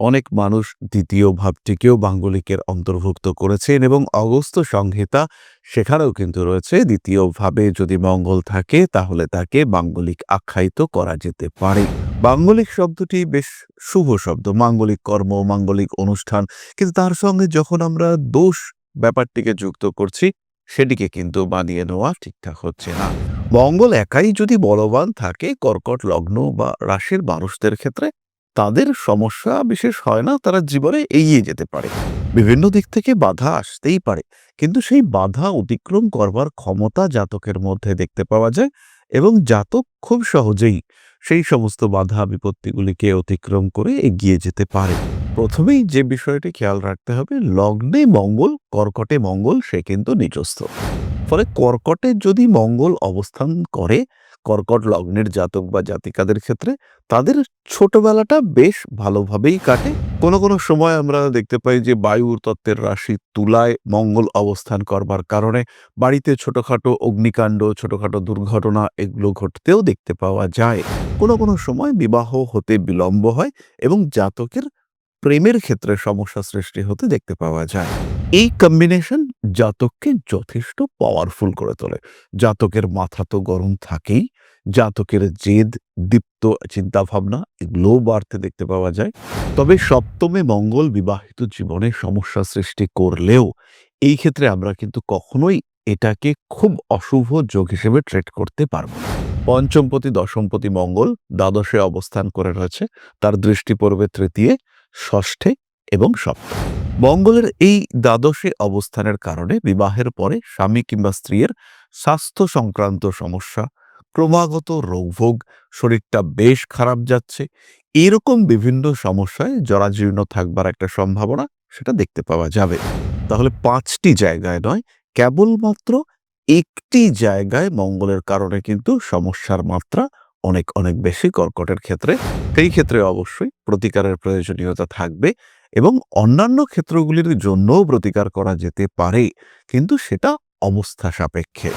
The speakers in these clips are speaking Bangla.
অনেক মানুষ দ্বিতীয় ভাবটিকেও মাঙ্গলিকের অন্তর্ভুক্ত করেছেন এবং অগস্ত্য সংহিতা সেখানেও কিন্তু রয়েছে। দ্বিতীয় ভাবে যদি মঙ্গল থাকে, তাহলে তাকে মাঙ্গলিক আখ্যায়িত করা যেতে পারে। মাঙ্গলিক শব্দটি বেশ শুভ শব্দ। মাঙ্গলিক কর্ম, মাঙ্গলিক অনুষ্ঠান, কিন্তু তার সঙ্গে যখন আমরা দোষ ব্যাপারটিকে যুক্ত করছি, সেটিকে কিন্তু বানিয়ে নেওয়া ঠিকঠাক হচ্ছে না। মঙ্গল একাই যদি বলবান থাকে, কর্কট, লগ্ন বা রাশির মানুষদের ক্ষেত্রে তাদের সমস্যা বিশেষ হয় না, তারা জীবনে এগিয়ে যেতে পারে। বিভিন্ন দিক থেকে বাধা আসতেই পারে, কিন্তু সেই বাধা অতিক্রম করবার ক্ষমতা জাতকের মধ্যে দেখতে পাওয়া যায় এবং জাতক খুব সহজেই সেই সমস্ত বাধা বিপত্তিগুলিকে অতিক্রম করে এগিয়ে যেতে পারে। প্রথমেই যে বিষয়টি খেয়াল রাখতে হবে, লগ্নে মঙ্গল, কর্কটে মঙ্গল, সে কিন্তু নিজস্থ। ফলে কর্কটে যদি মঙ্গল অবস্থান করে কর্কট লগ্নের জাতক বা জাতিকাদের ক্ষেত্রে তাদের ছোটবেলাটা বেশ ভালোভাবেই কাটে। কোনো কোনো সময় আমরা দেখতে পাই যে বায়ুর তত্ত্বের রাশি তুলায় মঙ্গল অবস্থান করবার কারণে বাড়িতে ছোটখাটো অগ্নিকাণ্ড, ছোটখাটো দুর্ঘটনা এগুলো ঘটতেও দেখতে পাওয়া যায়। কোনো কোনো সময় বিবাহ হতে বিলম্ব হয় এবং জাতকের প্রেমের ক্ষেত্রে সমস্যা সৃষ্টি হতে দেখতে পাওয়া যায়। এই কম্বিনেশন জাতককে যথেষ্ট পাওয়ারফুল করে তোলে। জাতকের মাথা তো গরম থাকেই। জাতকের জেদ, দীপ্ত চিন্তাভাবনা এগুলোও বাড়তে দেখতে পাওয়া যায়। তবে সপ্তমে মঙ্গল বিবাহিত জীবনে সমস্যা সৃষ্টি করলেও এই ক্ষেত্রে আমরা কিন্তু কখনোই এটাকে খুব অশুভ যোগ হিসেবে ট্রেড করতে পারব পঞ্চমপতি, দশমপতি মঙ্গল দ্বাদশে অবস্থান করে রয়েছে। তার দৃষ্টি পড়বে তৃতীয়, ষষ্ঠে এবং সপ্তম। মঙ্গলের এই দ্বাদশে অবস্থানের কারণে বিবাহের পরে স্বামী কিংবা স্ত্রীর স্বাস্থ্য সংক্রান্ত সমস্যা ক্রমাগত রোগভোগ, শরীরটা বেশ খারাপ যাচ্ছে। এরকম বিভিন্ন সমস্যায় জরাজীর্ণ থাকবার একটা সম্ভাবনা সেটা দেখতে পাওয়া যাবে। তাহলে পাঁচটি জায়গায় নয়, কেবলমাত্র একটি জায়গায় মঙ্গলের কারণে কিন্তু সমস্যার মাত্রা অনেক অনেক বেশি কর্কটের ক্ষেত্রে। সেই ক্ষেত্রে অবশ্যই প্রতিকারের প্রয়োজনীয়তা থাকবে এবং অন্যান্য ক্ষেত্রগুলির জন্যও প্রতিকার করা যেতে পারে, কিন্তু সেটা অবস্থা সাপেক্ষে।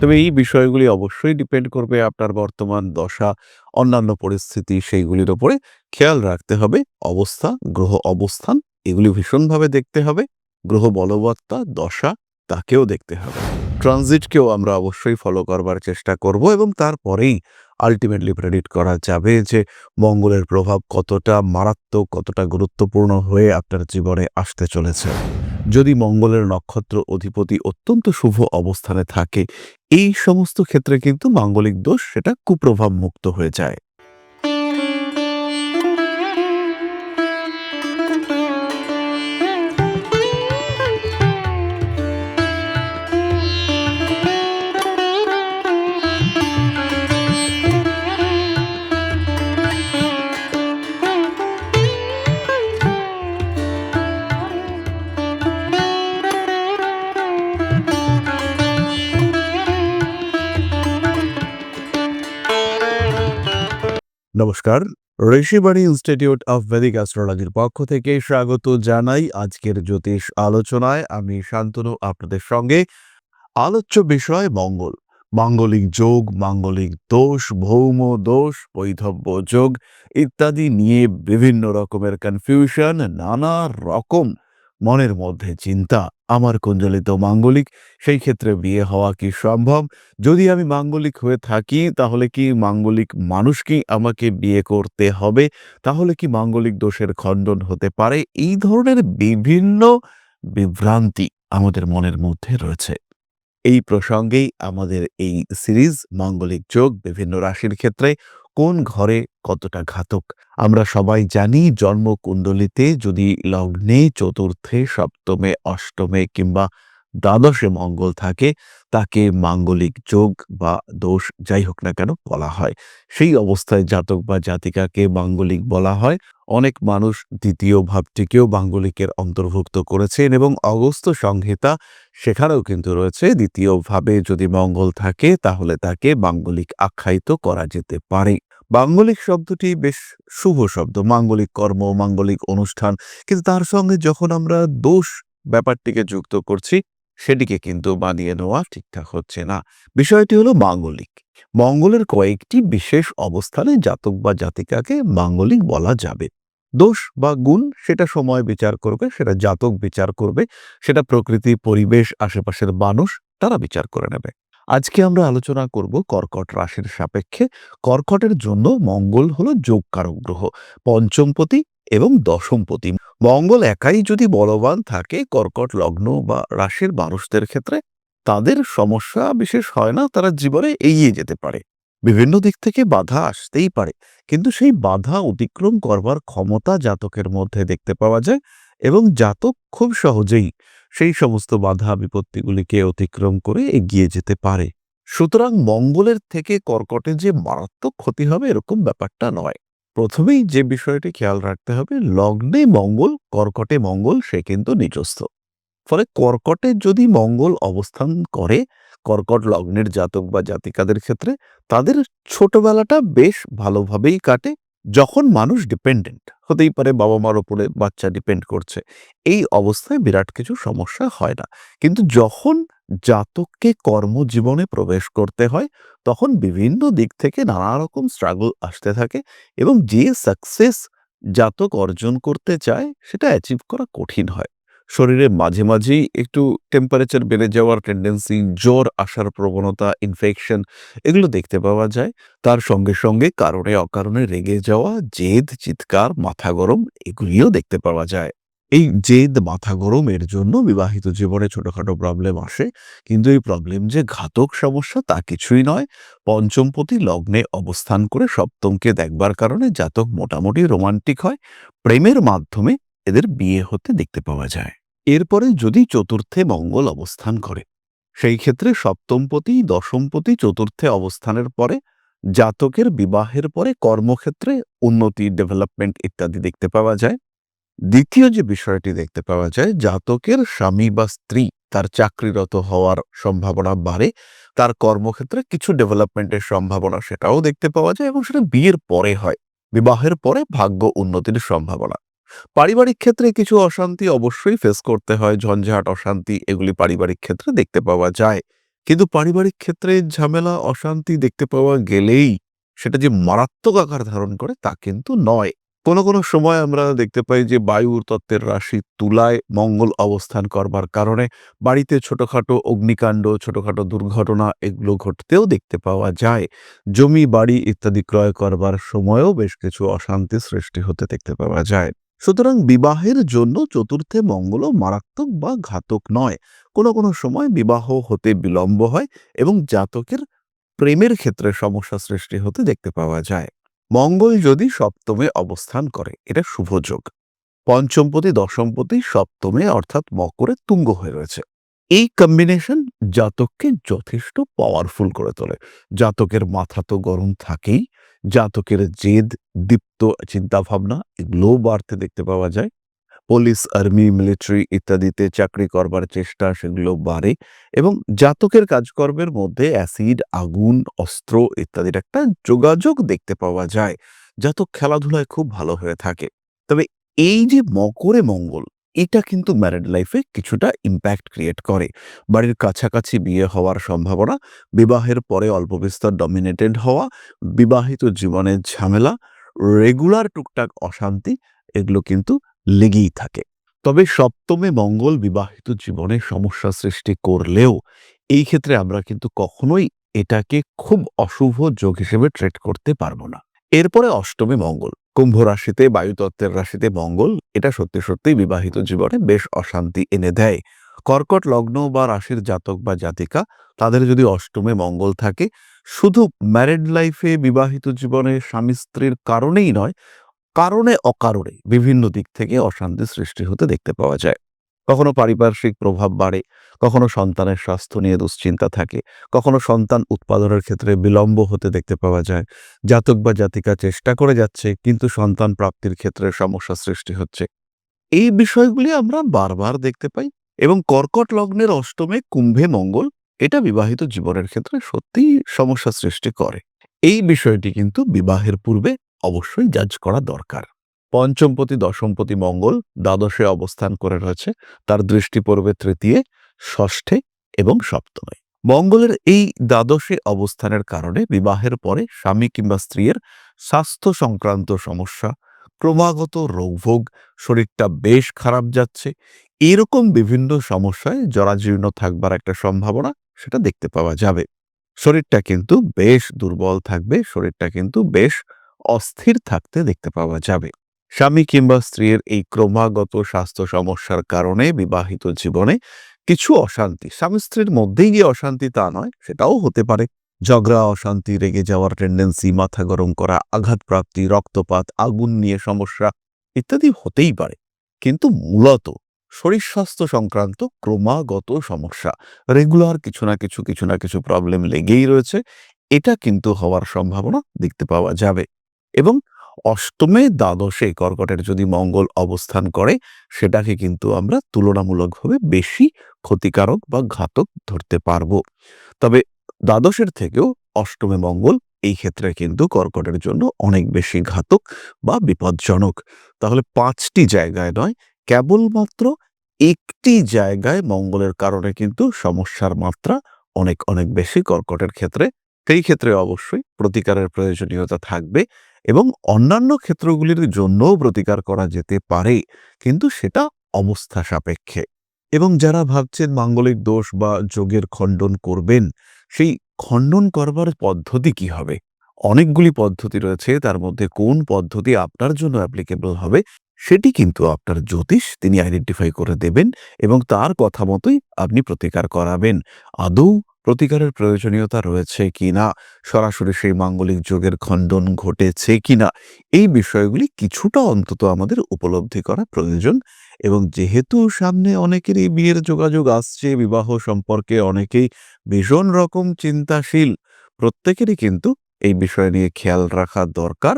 তবে এই বিষয়গুলি অবশ্যই ডিপেন্ড করবে আপনার বর্তমান দশা, অন্যান্য পরিস্থিতি, সেইগুলির ওপরে খেয়াল রাখতে হবে। অবস্থা, গ্রহ অবস্থান, এগুলি ভীষণভাবে দেখতে হবে। গ্রহ বলবত্তা, দশা, তাকেও দেখতে হবে। ট্রানজিটকেও আমরা অবশ্যই ফলো করবার চেষ্টা করব এবং তারপরেই আলটিমেটলি প্রেডিক্ট করা যাবে যে মঙ্গলের প্রভাব কতটা মারাত্মক, কতটা গুরুত্বপূর্ণ হয়ে আপনার জীবনে আসতে চলেছে। যদি মঙ্গলের নক্ষত্র অধিপতি অত্যন্ত শুভ অবস্থানে থাকে এই সমস্ত ক্ষেত্রে কিন্তু মাঙ্গলিক দোষ সেটা কুপ্রভাব মুক্ত হয়ে যায়। নমস্কার। ঋষিবাণী ইনস্টিটিউট অফ ভেদিক অ্যাস্ট্রোলজির পক্ষ থেকে স্বাগত জানাই আজকের জ্যোতিষ আলোচনায়। আমি শান্তনু, আপনাদের সঙ্গে। আলোচ্য বিষয় মঙ্গল। মাঙ্গলিক যোগ, মাঙ্গলিক দোষ, ভৌম দোষ, বৈধব্য যোগ ইত্যাদি নিয়ে বিভিন্ন রকমের কনফিউশন নানা রকম মনের মধ্যে চিন্তা। আমার কুঞ্জলিত মাঙ্গলিক, সেই ক্ষেত্রে বিয়ে হওয়া কি সম্ভব? যদি আমি মাঙ্গলিক হয়ে থাকি, তাহলে কি মাঙ্গলিক মানুষকেই আমাকে বিয়ে করতে হবে? তাহলে কি মাঙ্গলিক দোষের খণ্ডন হতে পারে? এই ধরনের বিভিন্ন বিভ্রান্তি আমাদের মনের মধ্যে রয়েছে। এই প্রসঙ্গেই আমাদের এই সিরিজ মাঙ্গলিক যোগ বিভিন্ন রাশির ক্ষেত্রে কোন ঘরে কতটা ঘাতক। আমরা সবাই জানি জন্মকুণ্ডলিতে যদি লগ্নে চতুর্থে, সপ্তমে, অষ্টমে কিংবা দ্বাদশে মঙ্গল থাকে, তাকে মাঙ্গলিক যোগ বা দোষ যাই হোক না কেন বলা হয়। সেই অবস্থায় জাতক বা জাতিকাকে মাঙ্গলিক বলা হয়। অনেক মানুষ দ্বিতীয় ভাবটিকেও মাঙ্গলিকের অন্তর্ভুক্ত করেছেন এবং অগস্ত সংহিতা সেখানেও কিন্তু রয়েছে। দ্বিতীয় ভাবে যদি মঙ্গল থাকে, তাহলে তাকে মাঙ্গলিক আখ্যায়িত করা যেতে পারে। মাঙ্গলিক শব্দটি বেশ শুভ শব্দ, মাঙ্গলিক কর্ম, মাঙ্গলিক অনুষ্ঠান। কিন্তু তার সঙ্গে যখন আমরা দোষ ব্যাপারটিকে যুক্ত করছি, সেটিকে কিন্তু বানিয়ে নেওয়া ঠিকঠাক হচ্ছে না। বিষয়টি হলো মাঙ্গলিক। মঙ্গলের কয়েকটি বিশেষ অবস্থানে জাতক বা জাতিকাকে মাঙ্গলিক বলা যাবে। দোষ বা গুণ, সেটা সময় বিচার করবে, সেটা জাতক বিচার করবে, সেটা প্রকৃতি, পরিবেশ, আশেপাশের মানুষ, তারা বিচার করে নেবে। আজকে আমরা আলোচনা করব কর্কট রাশির সাপেক্ষে। কর্কটের জন্য মঙ্গল হলো যোগকারক গ্রহ, পঞ্চমপতি এবং দশমপতি। মঙ্গল একাই যদি বলবান থাকে কর্কট লগ্ন বা রাশির মানুষদের ক্ষেত্রে, তাদের সমস্যা বিশেষ হয় না, তারা জীবনে এগিয়ে যেতে পারে। বিভিন্ন দিক থেকে বাধা আসতেই পারে, কিন্তু সেই বাধা অতিক্রম করবার ক্ষমতা জাতকের মধ্যে দেখতে পাওয়া যায় এবং জাতক খুব সহজেই সেই সমস্ত বাধা বিপত্তিগুলিকে অতিক্রম করে এগিয়ে যেতে পারে। সুতরাং মঙ্গলের থেকে কর্কটে যে মারাত্মক ক্ষতি হবে এরকম ব্যাপারটা নয়। প্রথমেই যে বিষয়টি খেয়াল রাখতে হবে, লগ্নে মঙ্গল, কর্কটে মঙ্গল, সে কিন্তু নিজস্থ। ফলে কর্কটে যদি মঙ্গল অবস্থান করে, কর্কট লগ্নের জাতক বা জাতিকাদের ক্ষেত্রে, তাদের ছোটবেলাটা বেশ ভালোভাবেই কাটে। যখন মানুষ ডিপেন্ডেন্ট হতেই পারে বাবা মার ওপরে বাচ্চা ডিপেন্ড করছে, এই অবস্থায় বিরাট কিছু সমস্যা হয় না। কিন্তু যখন জাতককে কর্মজীবনে প্রবেশ করতে হয়, তখন বিভিন্ন দিক থেকে নানা রকম স্ট্রাগল আসতে থাকে এবং যে সাকসেস জাতক অর্জন করতে চায়, সেটা অ্যাচিভ করা কঠিন হয়। শরীরে মাঝে মাঝেই একটু টেম্পারেচার বেড়ে যাওয়ার টেন্ডেন্সি জ্বর, আসার প্রবণতা ইনফেকশন এগুলো দেখতে পাওয়া যায়। তার সঙ্গে সঙ্গে কারণে অকারণে রেগে যাওয়া, জেদ, চিৎকার, মাথা গরম এগুলিও দেখতে পাওয়া যায়। এই জেদ, মাথা গরমের জন্য বিবাহিত জীবনে ছোটখাটো প্রবলেম আসে। কিন্তু এই প্রবলেম যে ঘাতক সমস্যা তা কিছুই নয়। পঞ্চমপতি লগ্নে অবস্থান করে সপ্তমকে দেখবার কারণে জাতক মোটামুটি রোমান্টিক হয়। প্রেমের মাধ্যমে এদের বিয়ে হতে দেখতে পাওয়া যায়। এরপরে যদি চতুর্থে মঙ্গল অবস্থান করে, সেই ক্ষেত্রে সপ্তমপতি, দশমপতি চতুর্থে অবস্থানের পরে, জাতকের বিবাহের পরে কর্মক্ষেত্রে উন্নতি ডেভেলপমেন্ট ইত্যাদি দেখতে পাওয়া যায়। দ্বিতীয় যে বিষয়টি দেখতে পাওয়া যায়, জাতকের স্বামী বা স্ত্রী তার চাকরিরত হওয়ার সম্ভাবনা বাড়ে, তার কর্মক্ষেত্রে কিছু ডেভেলপমেন্টের সম্ভাবনা সেটাও দেখতে পাওয়া যায় এবং সেটা বিয়ের পরে হয়। বিবাহের পরে ভাগ্য উন্নতির সম্ভাবনা। পারিবারিক ক্ষেত্রে কিছু অশান্তি অবশ্যই ফেস করতে হয়, ঝঞ্ঝাট, অশান্তি, এগুলি পারিবারিক ক্ষেত্রে দেখতে পাওয়া যায়। কিন্তু পারিবারিক ক্ষেত্রে ঝামেলা, অশান্তি দেখতে পাওয়া গেলেই সেটা যে মারাত্মক আকার ধারণ করে তা কিন্তু নয়। কোনো কোনো সময় আমরা দেখতে পাই যে বায়ুর তত্ত্বের রাশি তুলায় মঙ্গল অবস্থান করবার কারণে বাড়িতে ছোটখাটো অগ্নিকাণ্ড, ছোটখাটো দুর্ঘটনা এগুলো ঘটতেও দেখতে পাওয়া যায়। জমি, বাড়ি ইত্যাদি ক্রয় করবার সময়ও বেশ কিছু অশান্তি সৃষ্টি হতে দেখতে পাওয়া যায়। সুতরাং বিবাহের জন্য চতুর্থে মঙ্গল মারাত্মক বা ঘাতক নয়। কোনো কোনো সময় বিবাহ হতে বিলম্ব হয় এবং জাতকের প্রেমের ক্ষেত্রে সমস্যা সৃষ্টি হতে দেখতে পাওয়া যায়। মঙ্গল যদি সপ্তমে অবস্থান করে, এটা শুভযোগ পঞ্চমপতি, দশমপতি সপ্তমে অর্থাৎ মকরে তুঙ্গ হয়ে রয়েছে। এই কম্বিনেশন জাতককে যথেষ্ট পাওয়ারফুল করে তোলে। জাতকের মাথা তো গরম থাকেই। জাতকের জেদ, দীপ্ত চিন্তাভাবনা এগুলোও বাড়তে দেখতে পাওয়া যায়। পুলিশ, আর্মি, মিলিটারি ইত্যাদিতে চাকরি করবার চেষ্টা সেগুলো বাড়ে এবং জাতকের কাজকর্মের মধ্যে অ্যাসিড, আগুন, অস্ত্র ইত্যাদির একটা যোগাযোগ দেখতে পাওয়া যায়। জাতক খেলাধুলায় খুব ভালো হয়ে থাকে। তবে এই যে মকরে মঙ্গল এটা কিন্তু ম্যারিড লাইফে কিছুটা ইম্প্যাক্ট ক্রিয়েট করে। বাড়ির কাছাকাছি বিয়ে হওয়ার সম্ভাবনা, বিবাহের পরে অল্প বিস্তর ডমিনেটেড হওয়া, বিবাহিত জীবনের ঝামেলা রেগুলার টুকটাক অশান্তি, এগুলো কিন্তু লেগেই থাকে। তবে সপ্তমে মঙ্গল বিবাহিত জীবনে সমস্যা সৃষ্টি করলেও এই ক্ষেত্রে আমরা কিন্তু কখনোই এটাকে খুব অশুভ যোগ হিসেবে ট্রেড করতে পারব না। এরপরে অষ্টমে মঙ্গল। কুম্ভ রাশিতে, বায়ুতত্ত্বের রাশিতে মঙ্গল, এটা সত্যি সত্যি বিবাহিত জীবনে বেশ অশান্তি এনে দেয়। কর্কট লগ্ন বা রাশির জাতক বা জাতিকা, তাদের যদি অষ্টমে মঙ্গল থাকে, শুধু ম্যারিড লাইফে বিবাহিত জীবনে স্বামী স্ত্রীর কারণেই নয়, কারণে অকারণে বিভিন্ন দিক থেকে অশান্তি সৃষ্টি হতে দেখতে পাওয়া যায়। কখনো পারিপার্শ্বিক প্রভাব বাড়ে, কখনো সন্তানের স্বাস্থ্য নিয়ে দুশ্চিন্তা থাকে, কখনো সন্তান উৎপাদনের ক্ষেত্রে বিলম্ব হতে দেখতে পাওয়া যায়। জাতক বা জাতিকা চেষ্টা করে যাচ্ছে, কিন্তু সন্তান প্রাপ্তির ক্ষেত্রে সমস্যা সৃষ্টি হচ্ছে। এই বিষয়গুলি আমরা বারবার দেখতে পাই এবং কর্কট লগ্নের অষ্টমে কুম্ভে মঙ্গল, এটা বিবাহিত জীবনের ক্ষেত্রে সত্যিই সমস্যা সৃষ্টি করে। এই বিষয়টি কিন্তু বিবাহের পূর্বে অবশ্যই জাজ করা দরকার। পঞ্চমপতি, দশমপতি মঙ্গল দ্বাদশে অবস্থান করে রয়েছে। তার দৃষ্টি পড়বে তৃতীয়, ষষ্ঠে এবং সপ্তমে। মঙ্গলের এই দ্বাদশে অবস্থানের কারণে বিবাহের পরে স্বামী কিংবা স্ত্রীর স্বাস্থ্য সংক্রান্ত সমস্যা, ক্রমাগত রোগভোগ, শরীরটা বেশ খারাপ যাচ্ছে। এরকম বিভিন্ন সমস্যায় জরাজীর্ণ থাকবার একটা সম্ভাবনা সেটা দেখতে পাওয়া যাবে। শরীরটা কিন্তু বেশ দুর্বল থাকবে, শরীরটা কিন্তু বেশ অস্থির থাকতে দেখতে পাওয়া যাবে। স্বামী কিংবা স্ত্রীর এই ক্রমাগত স্বাস্থ্য সমস্যার কারণে বিবাহিত জীবনে কিছু অশান্তি, স্বামী স্ত্রীর মধ্যেই গিয়ে অশান্তি তা নয়, সেটাও হতে পারে। ঝগড়া, অশান্তি, রেগে যাওয়ার টেন্ডেন্সি মাথা গরম করা, আঘাতপ্রাপ্তি, রক্তপাত, আগুন নিয়ে সমস্যা ইত্যাদি হতেই পারে। কিন্তু মূলত শরীর স্বাস্থ্য সংক্রান্ত ক্রমাগত সমস্যা রেগুলার কিছু না কিছু কিছু না কিছু প্রবলেম লেগেই রয়েছে। এটা কিন্তু হওয়ার সম্ভাবনা দেখতে পাওয়া যাবে। এবং অষ্টমে দ্বাদশে কর্কটের যদি মঙ্গল অবস্থান করে, সেটাকে কিন্তু আমরা তুলনামূলকভাবে বেশি ক্ষতিকারক বা ঘাতক ধরতে পারব। তবে দ্বাদশের থেকেও অষ্টমে মঙ্গল এই ক্ষেত্রে কিন্তু কর্কটের জন্য অনেক বেশি ঘাতক বা বিপজ্জনক। তাহলে পাঁচটি জায়গায় নয়, কেবলমাত্র একটি জায়গায় মঙ্গলের কারণে কিন্তু সমস্যার মাত্রা অনেক অনেক বেশি কর্কটের ক্ষেত্রে। সেই ক্ষেত্রে অবশ্যই প্রতিকারের প্রয়োজনীয়তা থাকবে। এবং অন্যান্য ক্ষেত্রগুলির জন্যও প্রতিকার করা যেতে পারে, কিন্তু সেটা অবস্থা সাপেক্ষে। এবং যারা ভাবছেন মাঙ্গলিক দোষ বা যোগের খণ্ডন করবেন, সেই খণ্ডন করবার পদ্ধতি কি হবে? অনেকগুলি পদ্ধতি রয়েছে, তার মধ্যে কোন পদ্ধতি আপনার জন্য অ্যাপ্লিকেবল হবে, সেটি কিন্তু আপনার জ্যোতিষ তিনি আইডেন্টিফাই করে দেবেন এবং তার কথা মতোই আপনি প্রতিকার করাবেন। আদৌ প্রতিকারের প্রয়োজনীয়তা রয়েছে কিনা? সরাসরি সেই মাঙ্গলিক যোগের খণ্ডন ঘটেছে কিনা? এই বিষয়গুলি কিছুটা অন্তত আমাদের উপলব্ধি করা প্রয়োজন এবং যেহেতু সামনে অনেকেরই বিয়ের যোগাযোগ আসছে, বিবাহ সম্পর্কে অনেকেই ভীষণ রকম চিন্তাশীল, প্রত্যেকেরই কিন্তু এই বিষয় নিয়ে খেয়াল রাখা দরকার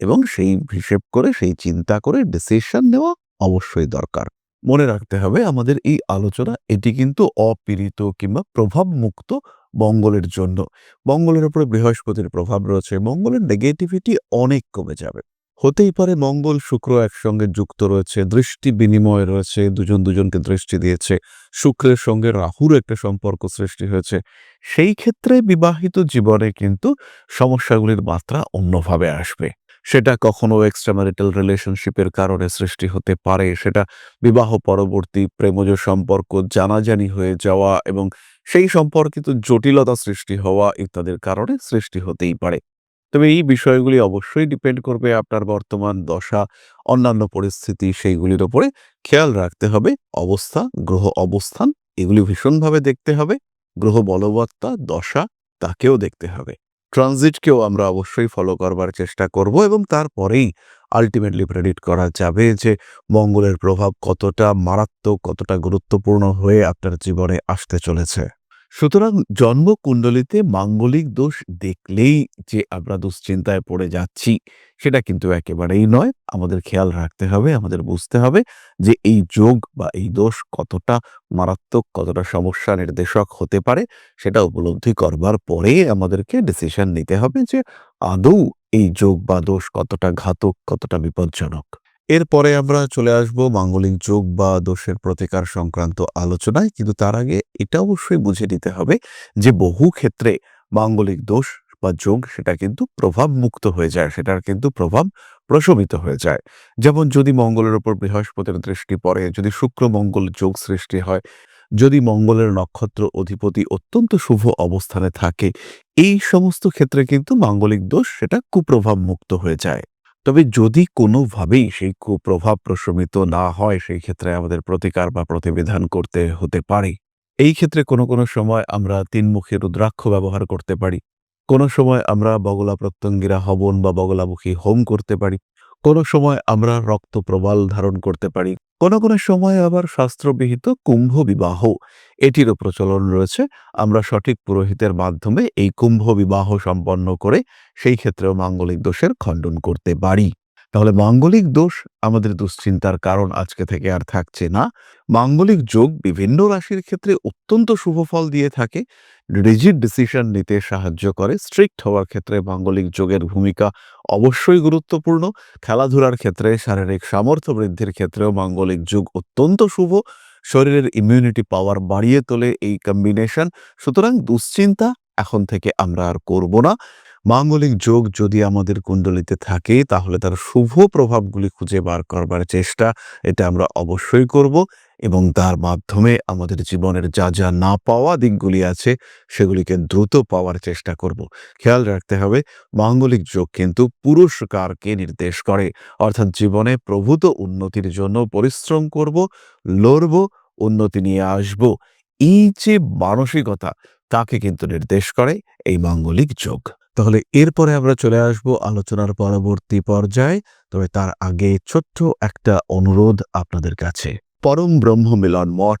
এবং সেই হিসেব করে, সেই চিন্তা করে ডিসিশন নেওয়া অবশ্যই দরকার। মনে রাখতে হবে আমাদের এই আলোচনা এটি কিন্তু অপীড়িত কিংবা প্রভাব মুক্ত মঙ্গলের জন্য। মঙ্গলের উপরে বৃহস্পতির প্রভাব রয়েছে, মঙ্গলের নেগেটিভিটি অনেক কমে যাবে। হতেই পারে মঙ্গল শুক্র একসঙ্গে যুক্ত রয়েছে, দৃষ্টি বিনিময় রয়েছে, দুজন দুজনকে দৃষ্টি দিয়েছে, শুক্রের সঙ্গে রাহুর একটা সম্পর্ক সৃষ্টি হয়েছে। সেই ক্ষেত্রে বিবাহিত জীবনে কিন্তু সমস্যাগুলির মাত্রা অন্যভাবে আসবে। সেটা কখনো এক্সট্রাম্যারিটাল রিলেশনশিপের কারণে সৃষ্টি হতে পারে। সেটা বিবাহ পরবর্তী প্রেমজ সম্পর্ক, জানাজানি হয়ে যাওয়া এবং সেই সম্পর্কিত জটিলতা সৃষ্টি হওয়া ইত্যাদির কারণে সৃষ্টি হতেই পারে। তবে এই বিষয়গুলি অবশ্যই ডিপেন্ড করবে আপনার বর্তমান দশা, অন্যান্য পরিস্থিতি, সেইগুলির ওপরে খেয়াল রাখতে হবে। অবস্থা, গ্রহ অবস্থান, এগুলি ভীষণভাবে দেখতে হবে। গ্রহ বলবত্তা, দশা, তাকেও দেখতে হবে। ট্রানজিটকেও আমরা অবশ্যই ফলো করবার চেষ্টা করব এবং তারপরেই আলটিমেটলি প্রেডিক্ট করা যাবে যে মঙ্গলের প্রভাব কতটা মারাত্মক, কতটা গুরুত্বপূর্ণ হয়ে আপনার জীবনে আসতে চলেছে। সুতরাং জন্মকুণ্ডলিতে মাঙ্গলিক দোষ দেখলেই যে আমরা দুশ্চিন্তায় পড়ে যাচ্ছি, সেটা কিন্তু একেবারেই নয়। আমাদের খেয়াল রাখতে হবে, আমাদের বুঝতে হবে যে এই যোগ বা এই দোষ কতটা মারাত্মক, কতটা সমস্যা নির্দেশক হতে পারে, সেটা উপলব্ধি করবার পরে আমাদেরকে ডিসিশন নিতে হবে যে আদৌ এই যোগ বা দোষ কতটা ঘাতক, কতটা বিপজ্জনক। এরপরে আমরা চলে আসব মাঙ্গলিক যোগ বা দোষের প্রতিকার সংক্রান্ত আলোচনায়, কিন্তু তার আগে এটা অবশ্যই বুঝে নিতে হবে যে বহু ক্ষেত্রে মাঙ্গলিক দোষ বা যোগ সেটা কিন্তু প্রভাব মুক্ত হয়ে যায়, সেটার কিন্তু প্রভাব প্রশমিত হয়ে যায়। যেমন যদি মঙ্গলের ওপর বৃহস্পতির দৃষ্টি পড়ে, যদি শুক্র মঙ্গল যোগ সৃষ্টি হয়, যদি মঙ্গলের নক্ষত্র অধিপতি অত্যন্ত শুভ অবস্থানে থাকে, এই সমস্ত ক্ষেত্রে কিন্তু মাঙ্গলিক দোষ সেটা কুপ্রভাব মুক্ত হয়ে যায়। তবে যদি কোনোভাবেই সেই কুপ্রভাব প্রশমিত না হয়, সেই ক্ষেত্রে আমাদের প্রতিকার বা প্রতিবিধান করতে হতে পারে। এই ক্ষেত্রে কোনো কোনো সময় আমরা তিনমুখী রুদ্রাক্ষ ব্যবহার করতে পারি। কোনো সময় আমরা বগলা প্রত্যঙ্গীরা হবন বা বগলামুখী হোম করতে পারি। কোনো সময় আমরা রক্ত প্রবাল ধারণ করতে পারি। কোনো কোনো সময় আবার শাস্ত্রবিহিত কুম্ভ বিবাহ এটিরও প্রচলন রয়েছে। আমরা সঠিক পুরোহিতের মাধ্যমে এই কুম্ভ বিবাহ সম্পন্ন করে সেই ক্ষেত্রেও মাঙ্গলিক দোষের খণ্ডন করতে পারি। তাহলে মাঙ্গলিক দোষ আমাদের দুশ্চিন্তার কারণ আজকে থেকে আর থাকছে না। মাঙ্গলিক যোগ বিভিন্ন রাশির ক্ষেত্রে অত্যন্ত শুভ ফল দিয়ে থাকে। রিজিড ডিসিশন নিতে সাহায্য করে। স্ট্রিক্ট হওয়ার ক্ষেত্রে মাঙ্গলিক যোগের ভূমিকা অবশ্যই গুরুত্বপূর্ণ। খেলাধুলার ক্ষেত্রে শারীরিক সামর্থ্য বৃদ্ধির ক্ষেত্রেও মাঙ্গলিক যুগ অত্যন্ত শুভ। শরীরের ইমিউনিটি পাওয়ার বাড়িয়ে তোলে এই কম্বিনেশন সুতরাং দুশ্চিন্তা এখন থেকে আমরা আর করব না। মাঙ্গলিক যোগ যদি আমাদের কুণ্ডলিতে থাকে, তাহলে তার শুভ প্রভাবগুলি খুঁজে বার করবার চেষ্টা এটা আমরা অবশ্যই করব এবং তার মাধ্যমে আমাদের জীবনের যা যা না পাওয়া দিকগুলি আছে, সেগুলিকে দ্রুত পাওয়ার চেষ্টা করব। খেয়াল রাখতে হবে, মাঙ্গলিক যোগ কিন্তু পুরস্কারকে নির্দেশ করে। অর্থাৎ জীবনে প্রভূত উন্নতির জন্য পরিশ্রম করব, লড়ব, উন্নতি নিয়ে আসব। এই যে মানসিকতা, তাকে কিন্তু নির্দেশ করে এই মাঙ্গলিক যোগ। তাহলে এরপরে আমরা চলে আসব আলোচনার পরবর্তী পর্যায়ে। তবে তার আগে ছোট্ট একটা অনুরোধ আপনাদের কাছে। পরম ব্রহ্ম মিলন মঠ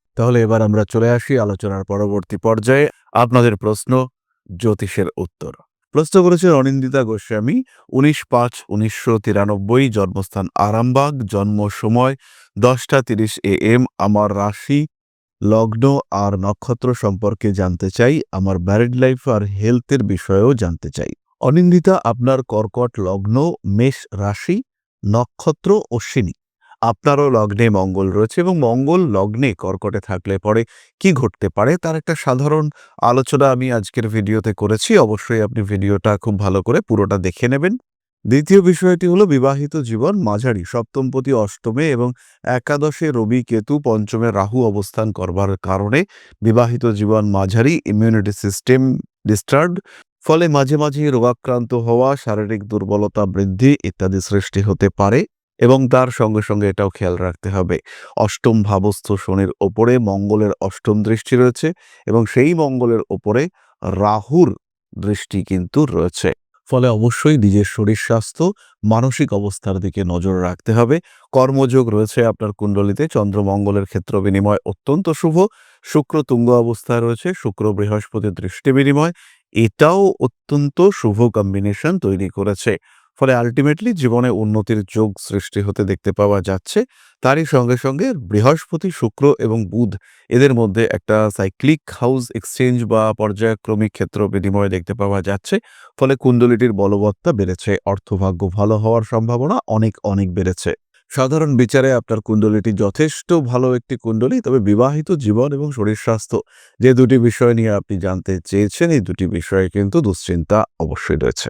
তাহলে এবার আমরা চলে আসি আলোচনার পরবর্তী পর্যায়ে। আপনাদের প্রশ্ন, জ্যোতিষের উত্তর। প্রশ্ন করেছেন অনিন্দিতা গোস্বামী, উনিশ পাঁচ, উনিশশো তিরানব্বই, জন্মস্থান আরামবাগ, জন্ম সময় দশটা তিরিশ এ এম, আমার রাশি, লগ্ন আর নক্ষত্র সম্পর্কে জানতে চাই, আমার ম্যারিড লাইফ আর হেলথের বিষয়েও জানতে চাই। অনিন্দিতা, আপনার কর্কট লগ্ন, মেষ রাশি, নক্ষত্র অশ্বিনী আপনারও লগ্নে মঙ্গল রয়েছে এবং মঙ্গল লগ্নে কর্কটে থাকলে পরে কি ঘটতে পারে তার একটা সাধারণ আলোচনা আমি আজকের ভিডিওতে করেছি। অবশ্যই আপনি ভিডিওটা খুব ভালো করে পুরোটা দেখে নেবেন। দ্বিতীয় বিষয়টি হলো বিবাহিত জীবন মাঝারি। সপ্তমপতি অষ্টমে এবং একাদশে রবি কেতু পঞ্চমে রাহু অবস্থান করবার কারণে বিবাহিত জীবন মাঝারি ইমিউনিটি সিস্টেম ডিস্টার্ব ফলে মাঝে মাঝে রোগাক্রান্ত হওয়া, শারীরিক দুর্বলতা বৃদ্ধি ইত্যাদি সৃষ্টি হতে পারে। এবং তার সঙ্গে সঙ্গে এটাও খেয়াল রাখতে হবে। অষ্টম ভাবস্থ শনির ওপরে মঙ্গলের অষ্টম দৃষ্টি রয়েছে এবং সেই মঙ্গলের ওপরে রাহুর দৃষ্টি কিন্তু রয়েছে। ফলে অবশ্যই নিজের শরীর স্বাস্থ্য, মানসিক অবস্থার দিকে নজর রাখতে হবে। কর্মযোগ রয়েছে আপনার কুণ্ডলিতে। চন্দ্রমঙ্গলের ক্ষেত্র বিনিময় অত্যন্ত শুভ। শুক্র তুঙ্গ অবস্থায় রয়েছে। শুক্র বৃহস্পতির দৃষ্টি বিনিময়। এটাও অত্যন্ত শুভ কম্বিনেশন তৈরি করেছে। ফলে আলটিমেটলি জীবনে উন্নতির যোগ সৃষ্টি হতে দেখতে পাওয়া যাচ্ছে। তারই সঙ্গে সঙ্গে বৃহস্পতি, শুক্র এবং বুধ এদের মধ্যে একটা সাইক্লিক হাউস এক্সচেঞ্জ বা পর্যায়ক্রমিক ক্ষেত্র বিনিময় দেখতে পাওয়া যাচ্ছে। ফলে কুণ্ডলিটির বলবত্তা বেড়েছে, অর্থভাগ্য ভালো হওয়ার সম্ভাবনা অনেক অনেক বেড়েছে। সাধারণ বিচারে আপনার কুণ্ডলিটি যথেষ্ট ভালো একটি কুণ্ডলী, তবে বিবাহিত জীবন এবং শরীর স্বাস্থ্য যে দুটি বিষয় নিয়ে আপনি জানতে চেয়েছেন, এই দুটি বিষয়ে কিন্তু দুশ্চিন্তা অবশ্যই রয়েছে।